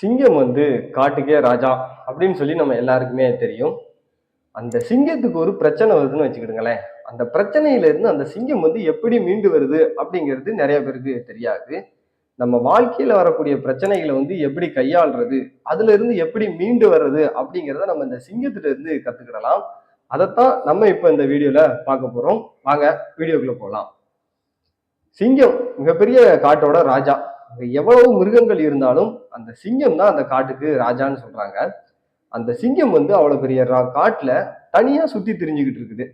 சிங்கம் வந்து காட்டுக்கே ராஜா அப்படின்னு சொல்லி நம்ம எல்லாருக்குமே தெரியும். அந்த சிங்கத்துக்கு ஒரு பிரச்சனை வருதுன்னு வச்சுக்கிடுங்களேன். அந்த பிரச்சனையில இருந்து அந்த சிங்கம் வந்து எப்படி மீண்டு வருது அப்படிங்கிறது நிறைய பேருக்கு தெரியாது. நம்ம வாழ்க்கையில வரக்கூடிய பிரச்சனைகளை வந்து எப்படி கையாளுறது அதுல இருந்து எப்படி மீண்டு வர்றது அப்படிங்கிறத நம்ம இந்த சிங்கத்துல இருந்து கத்துக்கிடலாம். அதைத்தான் நம்ம இப்ப இந்த வீடியோல பார்க்க போறோம். வாங்க வீடியோக்குள்ள போகலாம் சிங்கம் மிகப்பெரிய காட்டோட ராஜா. எவ்வளவு மிருகங்கள் இருந்தாலும் அந்த சிங்கம் தான் அந்த காட்டுக்கு ராஜான்னு சொல்றாங்க. அந்த சிங்கம் வந்து அவ்வளவு பெரிய ரா- காட்டுல தனியா சுத்தி திரிஞ்சுக்கிட்டு இருக்குது.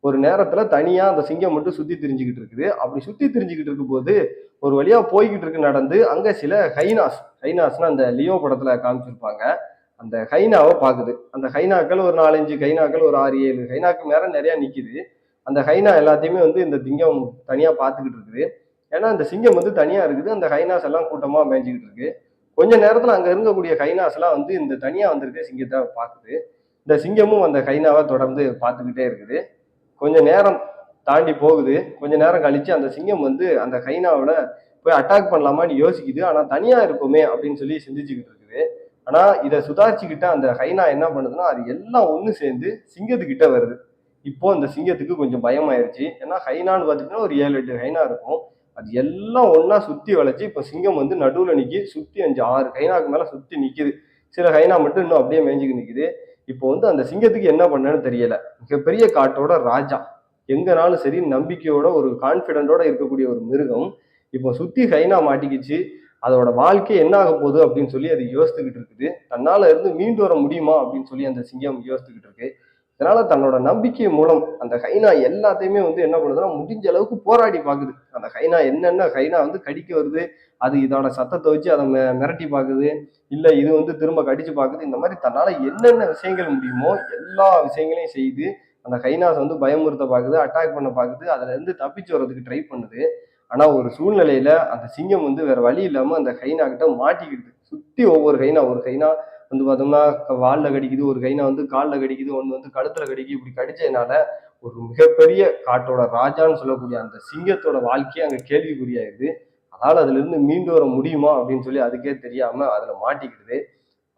ஒரு நேரத்துல தனியா அந்த சிங்கம் மட்டும் சுத்தி திரிஞ்சுக்கிட்டு இருக்குது. அப்படி சுத்தி திரிஞ்சுக்கிட்டு இருக்கும்போது ஒரு வழியா போய்கிட்டு இருக்கு நடந்து அங்க சில ஹைனாஸ் ஹைனாஸ்னா அந்த லியோ படத்துல காமிச்சிருப்பாங்க. அந்த ஹைனாவை பாக்குது. அந்த ஹைனாக்கள் ஒரு நாலஞ்சு ஹைனாக்கள் ஒரு ஆறு ஏழு ஹைனாக்கு மேல நிறைய நிக்குது. அந்த ஹைனா எல்லாத்தையுமே வந்து இந்த திங்கம் தனியா பாத்துக்கிட்டு இருக்குது. ஏன்னா அந்த சிங்கம் வந்து தனியா இருக்குது. அந்த ஹைனாஸ் எல்லாம் கூட்டமா மேய்ஞ்சிக்கிட்டு இருக்கு. கொஞ்ச நேரத்துல அங்க இருக்கக்கூடிய ஹைனாஸ் எல்லாம் வந்து இந்த தனியா வந்திருக்க சிங்கத்தை பாக்குது இந்த சிங்கமும் அந்த ஹைனாவை தொடர்ந்து பார்த்துக்கிட்டே இருக்குது. கொஞ்ச நேரம் தாண்டி போகுது. கொஞ்ச நேரம் கழிச்சு அந்த சிங்கம் வந்து அந்த ஹைனாவோட போய் அட்டாக் பண்ணலாமான்னு யோசிக்குது. ஆனா தனியா இருக்குமே அப்படின்னு சொல்லி சிந்திச்சுக்கிட்டு இருக்குது. ஆனா இதை சுதாரிச்சுக்கிட்ட அந்த ஹைனா என்ன பண்ணுதுன்னா அது எல்லாம் ஒண்ணு சேர்ந்து சிங்கத்துக்கிட்ட வருது. இப்போ அந்த சிங்கத்துக்கு கொஞ்சம் பயமாயிருச்சு. ஏன்னா ஹைனான்னு பார்த்துட்டீங்கன்னா ஒரு ஏழு எட்டு ஹைனா இருக்கும். அது எல்லாம் ஒன்றா சுற்றி வளைச்சி இப்போ சிங்கம் வந்து நடுவில் நிற்கி சுற்றி அஞ்சு ஆறு ஹைனாக்கு மேலே சுற்றி நிற்கிது சில ஹைனா மட்டும் இன்னும் அப்படியே மேய்ஞ்சிக்கு நிற்கிது இப்போ வந்து அந்த சிங்கத்துக்கு என்ன பண்ணேன்னு தெரியல. மிகப்பெரிய காட்டோட ராஜா. எங்கனாலும் சரி நம்பிக்கையோட ஒரு கான்ஃபிடென்ட்டோட இருக்கக்கூடிய ஒரு மிருகம். இப்போ சுத்தி ஹைனா மாட்டிக்கிச்சு. அதோட வாழ்க்கை என்ன ஆக போகுது அப்படின்னு சொல்லி அது யோசித்துக்கிட்டு இருக்குது. தன்னால இருந்து மீண்டு வர முடியுமா அப்படின்னு சொல்லி அந்த சிங்கம் யோசித்துக்கிட்டு இருக்கு. இதனால தன்னோட நம்பிக்கை மூலம் அந்த ஹைனா எல்லாத்தையுமே வந்து என்ன பண்ணுதுன்னா முடிஞ்ச அளவுக்கு போராடி பார்க்குது அந்த ஹைனா என்னென்ன ஹைனா வந்து கடிக்க வருது அது இதோட சத்தத்தை வச்சு அதை மிரட்டி பார்க்குது இல்ல இது வந்து திரும்ப கடிச்சு பார்க்குது இந்த மாதிரி தன்னால என்னென்ன விஷயங்கள் முடியுமோ எல்லா விஷயங்களையும் செய்து அந்த ஹைனாஸ் வந்து பயமுறுத்த பார்க்குது அட்டாக் பண்ண பார்க்குது அதுல இருந்து தப்பிச்சு வர்றதுக்கு ட்ரை பண்ணுது. ஆனா ஒரு சூழ்நிலையில அந்த சிங்கம் வந்து வேற வழி இல்லாம அந்த ஹைனா கிட்ட மாட்டிக்கிட்டு சுத்தி ஒவ்வொரு ஹைனா ஒரு ஹைனா வந்து பார்த்தோம்னா வாலில் கடிக்குது ஒரு கைனா வந்து காலில் கடிக்குது ஒன்று வந்து கழுத்தில் கடிக்குது இப்படி கடிச்சதுனால ஒரு மிகப்பெரிய காட்டோட ராஜான்னு சொல்லக்கூடிய அந்த சிங்கத்தோட வாழ்க்கையே அங்கே கேள்விக்குறியாயிருது அதனால் அதுலேருந்து மீண்டு வர முடியுமா அப்படின்னு சொல்லி அதுக்கே தெரியாமல் அதில் மாட்டிக்கிடுது.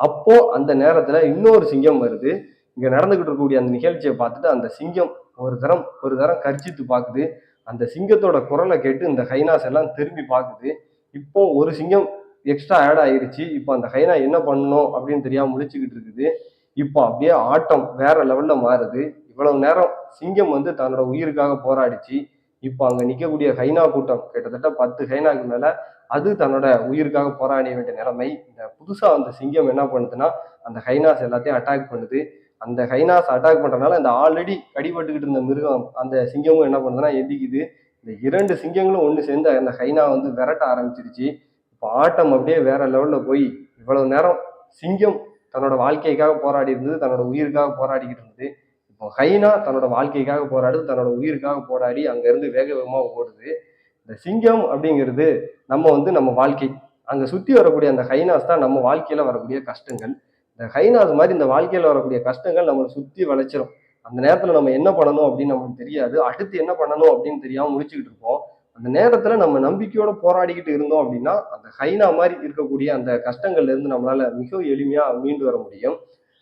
அப்போ அந்த நேரத்தில் இன்னொரு சிங்கம் வருது. இங்கே நடந்துகிட்டு இருக்கக்கூடிய அந்த நிகழ்ச்சியை பார்த்துட்டு அந்த சிங்கம் ஒரு தரம் ஒரு தரம் கர்ச்சித்து பார்க்குது அந்த சிங்கத்தோட குரலை கேட்டு இந்த ஹைனாஸ் எல்லாம் திரும்பி பார்க்குது இப்போ ஒரு சிங்கம் எக்ஸ்ட்ரா ஆட் ஆயிருச்சு. இப்போ அந்த ஹைனா என்ன பண்ணணும் அப்படின்னு தெரியாம முடிச்சுக்கிட்டு இருக்குது. இப்போ அப்படியே ஆட்டம் வேற லெவல்ல மாறுது. இவ்வளவு நேரம் சிங்கம் வந்து தன்னோட உயிருக்காக போராடிச்சு. இப்போ அங்க நிக்கக்கூடிய ஹைனா கூட்டம் கிட்டத்தட்ட பத்து ஹைனாக்கு மேல அது தன்னோட உயிருக்காக போராட வேண்டிய நிலைமை. இந்த புதுசா அந்த சிங்கம் என்ன பண்ணுதுன்னா அந்த ஹைனாஸ் எல்லாத்தையும் அட்டாக் பண்ணுது. அந்த ஹைனாஸ் அட்டாக் பண்றதுனால இந்த ஆல்ரெடி கடிபட்டுக்கிட்டு இருந்த மிருகம் அந்த சிங்கமும் என்ன பண்ணுதுன்னா எந்திக்குது. இந்த இரண்டு சிங்கங்களும் ஒன்று சேர்ந்து அந்த ஹைனா வந்து விரட்ட ஆரம்பிச்சிருச்சு. இப்போ ஆட்டம் அப்படியே வேற லெவல்ல போய் இவ்வளவு நேரம் சிங்கம் தன்னோட வாழ்க்கைக்காக போராடி இருந்தது தன்னோட உயிருக்காக போராடிக்கிட்டு இருந்தது. இப்போ ஹைனா தன்னோட வாழ்க்கைக்காக போராடுது தன்னோட உயிருக்காக போராடி அங்க இருந்து வேக வேகமாக ஓடுது. இந்த சிங்கம் அப்படிங்கிறது நம்ம வந்து நம்ம வாழ்க்கை அங்க சுத்தி வரக்கூடிய அந்த ஹைனாஸ் தான் நம்ம வாழ்க்கையில வரக்கூடிய கஷ்டங்கள். இந்த ஹைனாஸ் மாதிரி இந்த வாழ்க்கையில வரக்கூடிய கஷ்டங்கள் நம்மளை சுத்தி வளைச்சிரும். அந்த நேரத்துல நம்ம என்ன பண்ணணும் அப்படின்னு நமக்கு தெரியாது. அடுத்து என்ன பண்ணணும் அப்படின்னு தெரியாம முடிச்சுக்கிட்டு இருப்போம். அந்த நேரத்துல நம்ம நம்பிக்கையோட போராடிக்கிட்டு இருந்தோம் அப்படின்னா அந்த ஹைனா மாதிரி இருக்கக்கூடிய அந்த கஷ்டங்கள்ல இருந்து நம்மளால மிக எளிமையா மீண்டு வர முடியும்.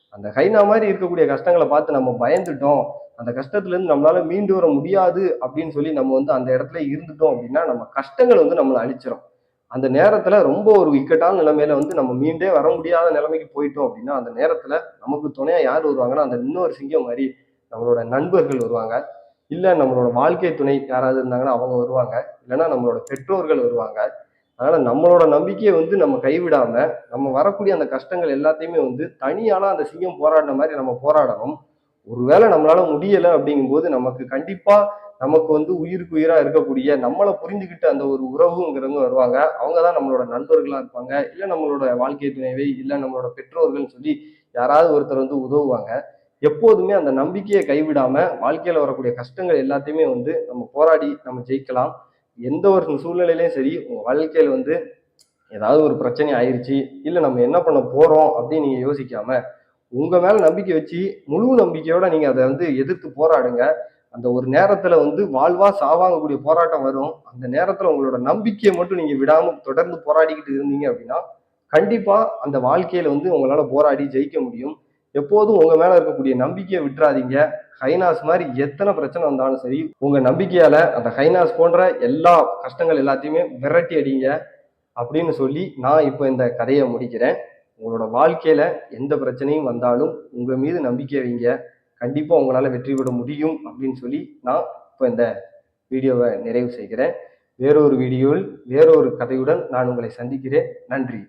அந்த ஹைனா மாதிரி இருக்கக்கூடிய கஷ்டங்களை பார்த்து நம்ம பயந்துட்டோம். அந்த கஷ்டத்துல இருந்து நம்மளால மீண்டு வர முடியாது அப்படின்னு சொல்லி நம்ம வந்து அந்த இடத்துல இருந்துட்டோம் அப்படின்னா நம்ம கஷ்டங்கள் வந்து நம்மளை அழிச்சிரும். அந்த நேரத்துல ரொம்ப ஒரு இக்கட்டான நிலைமையில வந்து நம்ம மீண்டே வர முடியாத நிலைமைக்கு போயிட்டோம் அப்படின்னா அந்த நேரத்துல நமக்கு துணையா யார் வருவாங்கன்னா அந்த இன்னொரு சிங்கம் மாதிரி நம்மளோட நண்பர்கள் வருவாங்க. இல்லை நம்மளோட வாழ்க்கை துணை யாராவது இருந்தாங்கன்னா அவங்க வருவாங்க. இல்லைன்னா நம்மளோட பெற்றோர்கள் வருவாங்க. அதனால நம்மளோட நம்பிக்கையை வந்து நம்ம கைவிடாம நம்ம வரக்கூடிய அந்த கஷ்டங்கள் எல்லாத்தையுமே வந்து தனியான அந்த சிங்கம் போராடின மாதிரி நம்ம போராடணும். ஒருவேளை நம்மளால முடியல அப்படிங்கும்போது நமக்கு கண்டிப்பா நமக்கு வந்து உயிருக்கு உயிரா இருக்கக்கூடிய நம்மளை புரிஞ்சுக்கிட்டு அந்த ஒரு உறவுங்கிறவங்க வருவாங்க. அவங்க தான் நம்மளோட நண்பர்களா இருப்பாங்க. இல்லை நம்மளோட வாழ்க்கை துணைவை இல்லை நம்மளோட பெற்றோர்கள்னு சொல்லி யாராவது ஒருத்தர் வந்து உதவுவாங்க. எப்போதுமே அந்த நம்பிக்கையை கைவிடாம வாழ்க்கையில வரக்கூடிய கஷ்டங்கள் எல்லாத்தையுமே வந்து நம்ம போராடி நம்ம ஜெயிக்கலாம். எந்த ஒரு சூழ்நிலையிலையும் சரி உங்க வாழ்க்கையில வந்து ஏதாவது ஒரு பிரச்சனை ஆயிடுச்சு இல்லை நம்ம என்ன பண்ண போறோம் அப்படின்னு நீங்க யோசிக்காம உங்க மேல நம்பிக்கை வச்சு முழு நம்பிக்கையோட நீங்க அதை வந்து எதிர்த்து போராடுங்க. அந்த ஒரு நேரத்துல வந்து வாழ்வா சாவாங்கக்கூடிய போராட்டம் வரும். அந்த நேரத்துல உங்களோட நம்பிக்கையை மட்டும் நீங்க விடாம தொடர்ந்து போராடிக்கிட்டு இருந்தீங்க அப்படின்னா கண்டிப்பா அந்த வாழ்க்கையில வந்து உங்களால போராடி ஜெயிக்க முடியும். எப்போதும் உங்க மேல இருக்கக்கூடிய நம்பிக்கையை விட்டுறாதீங்க. ஹைனாஸ் மாதிரி எத்தனை பிரச்சனை வந்தாலும் சரி உங்க நம்பிக்கையால அந்த ஹைனாஸ் போன்ற எல்லா கஷ்டங்கள் எல்லாத்தையுமே விரட்டி அடிங்க அப்படின்னு சொல்லி நான் இப்போ இந்த கதையை முடிக்கிறேன். உங்களோட வாழ்க்கையில எந்த பிரச்சனையும் வந்தாலும் உங்க மீது நம்பிக்கை வைங்க. கண்டிப்பா உங்களால வெற்றி பெற முடியும் அப்படின்னு சொல்லி நான் இப்போ இந்த வீடியோவை நிறைவு செய்கிறேன். வேறொரு வீடியோவில் வேறொரு கதையுடன் நான் உங்களை சந்திக்கிறேன். நன்றி.